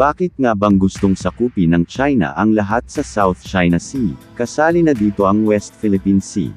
Bakit nga bang gustong sakupin ng China ang lahat sa South China Sea? Kasali na dito ang West Philippine Sea.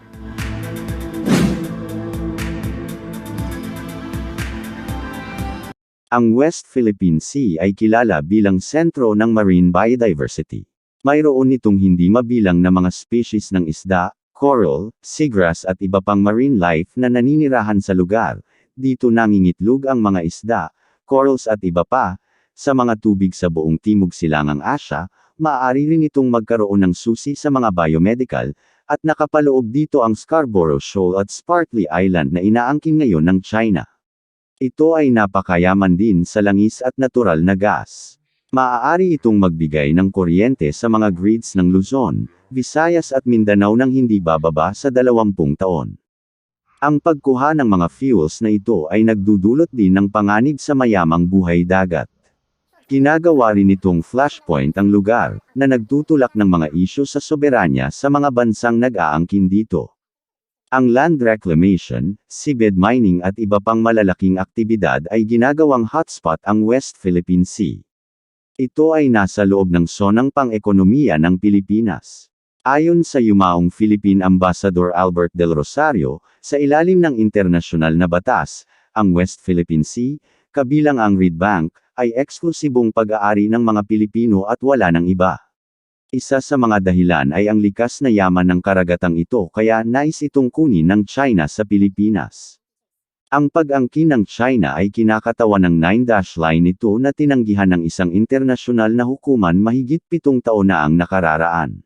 Ang West Philippine Sea ay kilala bilang sentro ng marine biodiversity. Mayroon itong hindi mabilang na mga species ng isda, coral, seagrass at iba pang marine life na naninirahan sa lugar. Dito nangingitlog ang mga isda, corals at iba pa. Sa mga tubig sa buong Timog Silangang Asya, maaari rin itong magkaroon ng susi sa mga biomedical, at nakapaloob dito ang Scarborough Shoal at Spartley Island na inaangkin ngayon ng China. Ito ay napakayaman din sa langis at natural na gas. Maaari itong magbigay ng kuryente sa mga grids ng Luzon, Visayas at Mindanao nang hindi bababa sa 20 taon. Ang pagkuha ng mga fuels na ito ay nagdudulot din ng panganib sa mayamang buhay dagat. Ginagawa rin itong flashpoint ang lugar, na nagtutulak ng mga isyu sa soberanya sa mga bansang nag-aangkin dito. Ang land reclamation, seabed mining at iba pang malalaking aktibidad ay ginagawang hotspot ang West Philippine Sea. Ito ay nasa loob ng sonang pang-ekonomiya ng Pilipinas. Ayon sa yumaong Philippine Ambassador Albert Del Rosario, sa ilalim ng internasyonal na batas, ang West Philippine Sea, kabilang ang Reed Bank, ay eksklusibong pag-aari ng mga Pilipino at wala ng iba. Isa sa mga dahilan ay ang likas na yaman ng karagatang ito kaya nais itong kunin ng China sa Pilipinas. Ang pag-angkin ng China ay kinakatawan ng 9-dash line nito na tinanggihan ng isang internasyonal na hukuman mahigit pitong taon na ang nakararaan.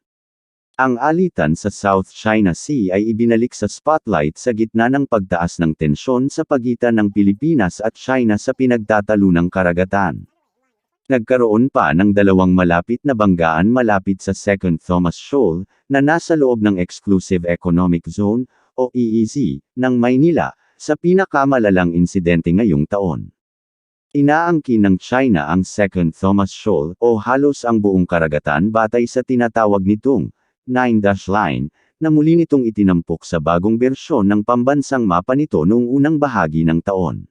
Ang alitan sa South China Sea ay ibinalik sa spotlight sa gitna ng pagtaas ng tensyon sa pagitan ng Pilipinas at China sa pinagtatalunang karagatan. Nagkaroon pa ng dalawang malapit na banggaan malapit sa Second Thomas Shoal, na nasa loob ng Exclusive Economic Zone, o EEZ, ng Maynila, sa pinakamalalang insidente ngayong taon. Inaangkin ng China ang Second Thomas Shoal, o halos ang buong karagatan batay sa tinatawag nitong 9-dash line, na muli nitong itinampok sa bagong bersyon ng pambansang mapa nito noong unang bahagi ng taon.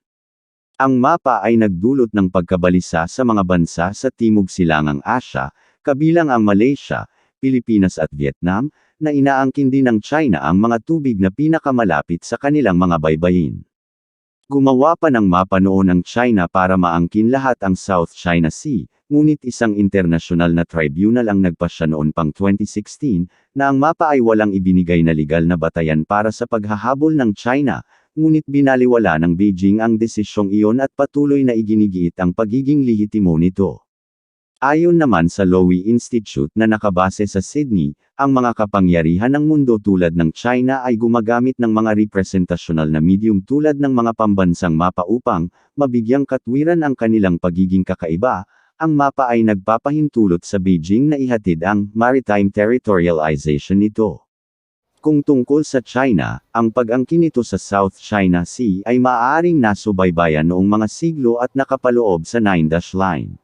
Ang mapa ay nagdulot ng pagkabalisa sa mga bansa sa Timog Silangang Asya, kabilang ang Malaysia, Pilipinas at Vietnam, na inaangkin din ng China ang mga tubig na pinakamalapit sa kanilang mga baybayin. Gumawa pa ng mapa noon ang China para maangkin lahat ang South China Sea, ngunit isang internasyonal na tribunal ang nagpasya noon pang 2016, na ang mapa ay walang ibinigay na legal na batayan para sa paghahabol ng China, ngunit binaliwala ng Beijing ang desisyong iyon at patuloy na iginigiit ang pagiging lehitimo nito. Ayon naman sa Lowy Institute na nakabase sa Sydney, ang mga kapangyarihan ng mundo tulad ng China ay gumagamit ng mga representasyonal na medium tulad ng mga pambansang mapa upang mabigyang katwiran ang kanilang pagiging kakaiba. Ang mapa ay nagpapahintulot sa Beijing na ihatid ang maritime territorialization nito. Kung tungkol sa China, ang pag-angkin nito sa South China Sea ay maaaring nasubaybayan noong mga siglo at nakapaloob sa 9-dash line.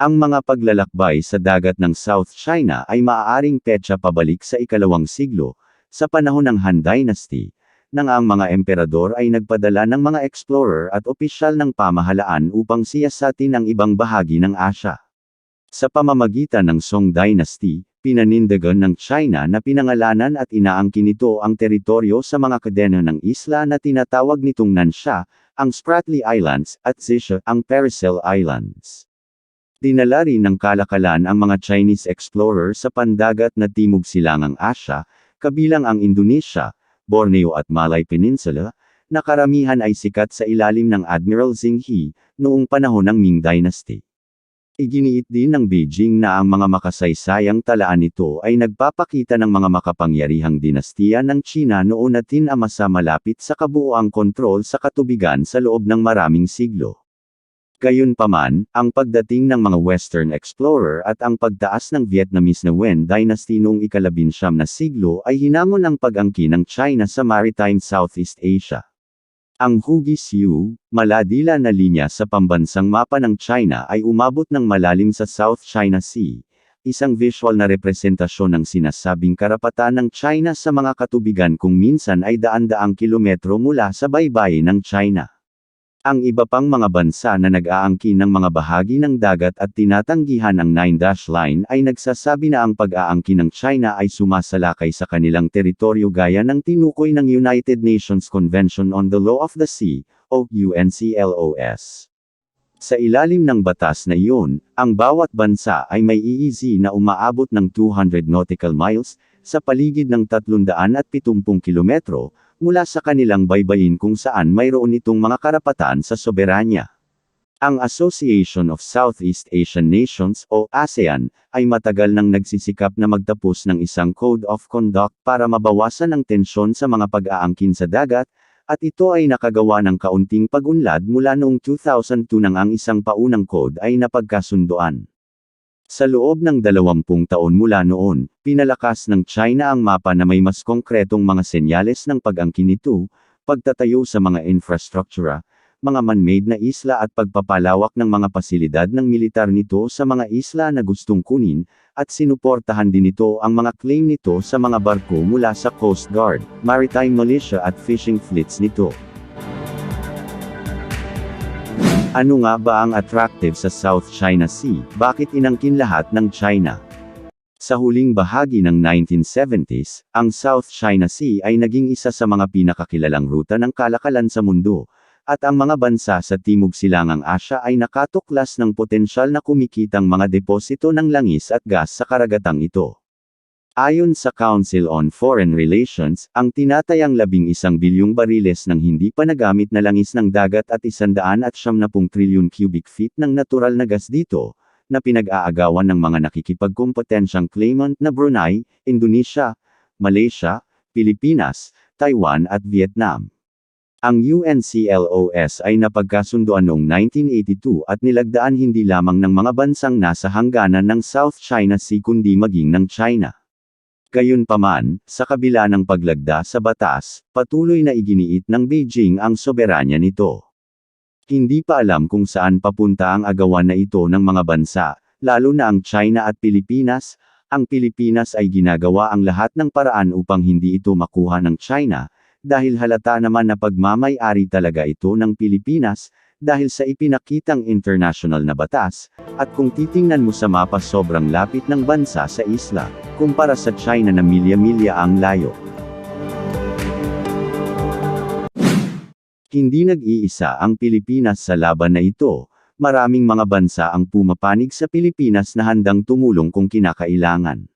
Ang mga paglalakbay sa dagat ng South China ay maaaring petsa pabalik sa ikalawang siglo, sa panahon ng Han Dynasty, nang ang mga emperador ay nagpadala ng mga explorer at opisyal ng pamahalaan upang siyasatin ang ibang bahagi ng Asya. Sa pamamagitan ng Song Dynasty, pinanindagan ng China na pinangalanan at inaangkin nito ang teritoryo sa mga kadena ng isla na tinatawag nitong Nansha, ang Spratly Islands, at Zisha, ang Paracel Islands. Dinala rin ng kalakalan ang mga Chinese explorer sa pandagat na Timog Silangang Asya, kabilang ang Indonesia, Borneo at Malay Peninsula, na karamihan ay sikat sa ilalim ng Admiral Zheng He, noong panahon ng Ming Dynasty. Iginiit din ng Beijing na ang mga makasaysayang talaan nito ay nagpapakita ng mga makapangyarihang dinastiya ng China noon na tinamasa malapit sa kabuoang kontrol sa katubigan sa loob ng maraming siglo. Gayunpaman, ang pagdating ng mga Western explorer at ang pagtaas ng Vietnamese na Wen Dynasty noong ikalabinsyam na siglo ay hinamon ang pag-angkin ng China sa maritime Southeast Asia. Ang Hugis U, maladila na linya sa pambansang mapa ng China ay umabot ng malalim sa South China Sea, isang visual na representasyon ng sinasabing karapatan ng China sa mga katubigan kung minsan ay daan-daang kilometro mula sa baybayin ng China. Ang iba pang mga bansa na nag-aangkin ng mga bahagi ng dagat at tinatanggihan ang Nine Dash Line ay nagsasabi na ang pag-aangkin ng China ay sumasalakay sa kanilang teritoryo gaya ng tinukoy ng United Nations Convention on the Law of the Sea, o UNCLOS. Sa ilalim ng batas na iyon, ang bawat bansa ay may EEZ na umaabot ng 200 nautical miles, sa paligid ng 370 kilometro, mula sa kanilang baybayin kung saan mayroon itong mga karapatan sa soberanya. Ang Association of Southeast Asian Nations o ASEAN ay matagal nang nagsisikap na magtapos ng isang code of conduct para mabawasan ang tensyon sa mga pag-aangkin sa dagat, at ito ay nakagawa ng kaunting pag-unlad mula noong 2002 nang ang isang paunang code ay napagkasundoan. Sa loob ng 20 taon mula noon, pinalakas ng China ang mapa na may mas konkretong mga senyales ng pag-angkin nito, pagtatayo sa mga infrastruktura, mga man-made na isla at pagpapalawak ng mga pasilidad ng militar nito sa mga isla na gustong kunin, at sinuportahan din nito ang mga claim nito sa mga barko mula sa Coast Guard, Maritime Militia at fishing fleets nito. Ano nga ba ang attractive sa South China Sea? Bakit inangkin lahat ng China? Sa huling bahagi ng 1970s, ang South China Sea ay naging isa sa mga pinakakilalang ruta ng kalakalan sa mundo, at ang mga bansa sa Timog Silangang Asya ay nakatuklas ng potensyal na kumikitang mga deposito ng langis at gas sa karagatang ito. Ayon sa Council on Foreign Relations, ang tinatayang labing isang bilyong bariles ng hindi pa nagamit na langis ng dagat at isandaan at siyam na pung trilyon cubic feet ng natural na gas dito, na pinag-aagawan ng mga nakikipagkompetensyang claimant na Brunei, Indonesia, Malaysia, Pilipinas, Taiwan at Vietnam. Ang UNCLOS ay napagkasunduan noong 1982 at nilagdaan hindi lamang ng mga bansang nasa hangganan ng South China Sea kundi maging ng China. Gayunpaman, sa kabila ng paglagda sa batas, patuloy na iginiit ng Beijing ang soberanya nito. Hindi pa alam kung saan papunta ang agawan na ito ng mga bansa, lalo na ang China at Pilipinas, ang Pilipinas ay ginagawa ang lahat ng paraan upang hindi ito makuha ng China, dahil halata naman na pagmamay-ari talaga ito ng Pilipinas, dahil sa ipinakitang international na batas, at kung titingnan mo sa mapa sobrang lapit ng bansa sa isla, kumpara sa China na milya-milya ang layo. Hindi nag-iisa ang Pilipinas sa laban na ito, maraming mga bansa ang pumapanig sa Pilipinas na handang tumulong kung kinakailangan.